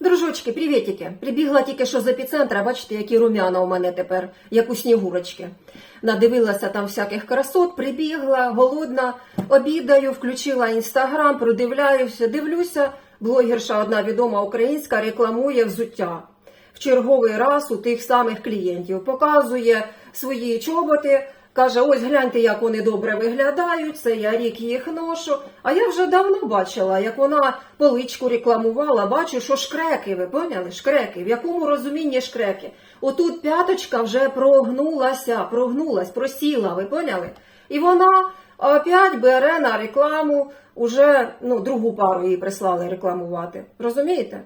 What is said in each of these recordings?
Дружочки, привітики. Прибігла тільки що з епіцентра, бачите, які румяна у мене тепер, як у снігурочки. Надивилася там всяких красот, прибігла, голодна, обідаю, включила інстаграм, продивляюся, дивлюся, блогерша одна відома українська рекламує взуття. В черговий раз у тих самих клієнтів показує свої чоботи, каже: ось гляньте, як вони добре виглядають. Це я рік їх ношу. А я вже давно бачила, як вона поличку рекламувала. Бачу, що шкреки, ви поняли? Шкреки. В якому розумінні шкреки? Отут п'яточка вже прогнулася, прогнулась, просіла, ви поняли? І вона опять бере на рекламу, уже ну, другу пару їй прислали рекламувати. Розумієте?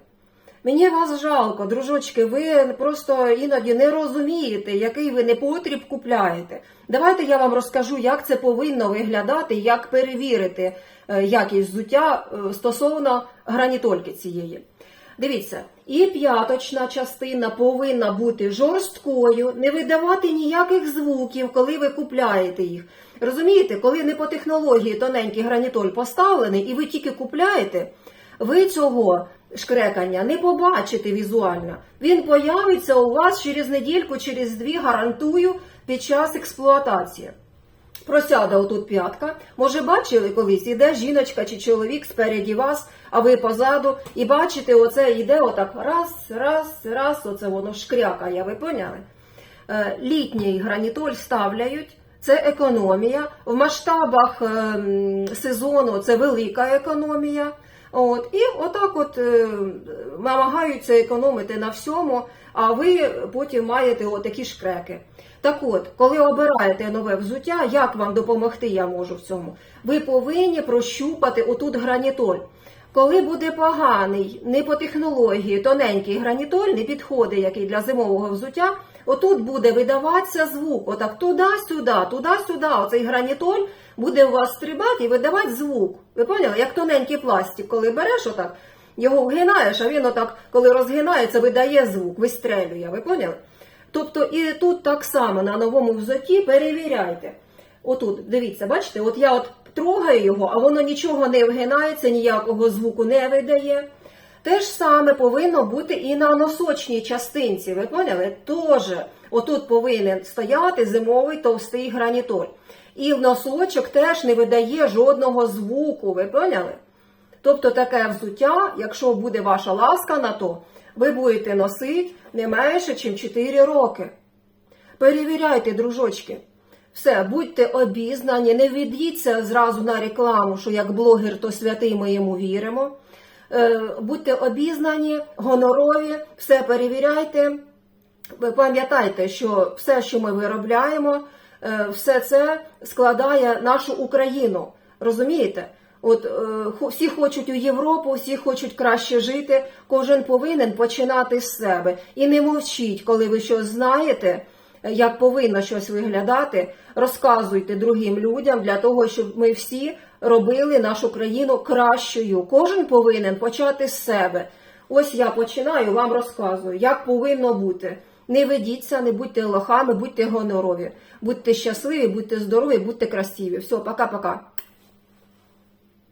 Мені вас жалко, дружочки, ви просто іноді не розумієте, який ви непотріб купляєте. Давайте я вам розкажу, як це повинно виглядати, як перевірити е, якість взуття е, стосовно гранітольки цієї. Дивіться, і п'яточна частина повинна бути жорсткою, не видавати ніяких звуків, коли ви купляєте їх. Розумієте, коли не по технології тоненький гранітоль поставлений, і ви тільки купляєте, ви цього шкрекання не побачите візуально. Він появиться у вас через недільку, через дві, гарантую, під час експлуатації. Просяде отут п'ятка. Може, бачили колись, іде жіночка чи чоловік спереді вас, а ви позаду, і бачите, оце йде отак раз, раз, раз, оце воно шкрякає, ви поняли? Е, Літній гранітоль ставляють. Це економія. В масштабах ем, сезону це велика економія. От, і отак от е, намагаються економити на всьому, а ви потім маєте отакі шкреки. Так от, коли обираєте нове взуття, як вам допомогти я можу в цьому? Ви повинні прощупати отут гранітоль. Коли буде поганий, не по технології, тоненький гранітоль, не підходить який для зимового взуття, отут буде видаватися звук. Отак туди-сюди, туди-сюди. Оцей гранітоль буде у вас стрибати і видавати звук. Ви поняли? Як тоненький пластик, коли береш отак, його вгинаєш, а він отак, коли розгинається, видає звук, вистрелює. Ви поняли? Тобто і тут так само на новому взуті перевіряйте. Отут, дивіться, бачите, от я от трогаю його, а воно нічого не вгинається, ніякого звуку не видає. Те ж саме повинно бути і на носочній частинці. Ви поняли? Тож, отут повинен стояти зимовий товстий гранітоль. І в носочок теж не видає жодного звуку. Ви поняли? Тобто таке взуття, якщо буде ваша ласка на то, ви будете носити не менше, ніж 4 роки. Перевіряйте, дружочки. Все, будьте обізнані, не ведіться зразу на рекламу, що як блогер, то святий ми йому віримо. Е, Будьте обізнані, гонорові, все перевіряйте. Пам'ятайте, що все, що ми виробляємо, е, все це складає нашу Україну. Розумієте? От е, всі хочуть у Європу, всі хочуть краще жити. Кожен повинен починати з себе. І не мовчіть, коли ви щось знаєте, як повинно щось виглядати. Розказуйте другим людям для того, щоб ми всі робили нашу країну кращою. Кожен повинен почати з себе. Ось я починаю, вам розказую, як повинно бути. Не ведіться, не будьте лохами, будьте гонорові, будьте щасливі, будьте здорові, будьте красиві. Все, пока-пока.